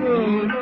गुरु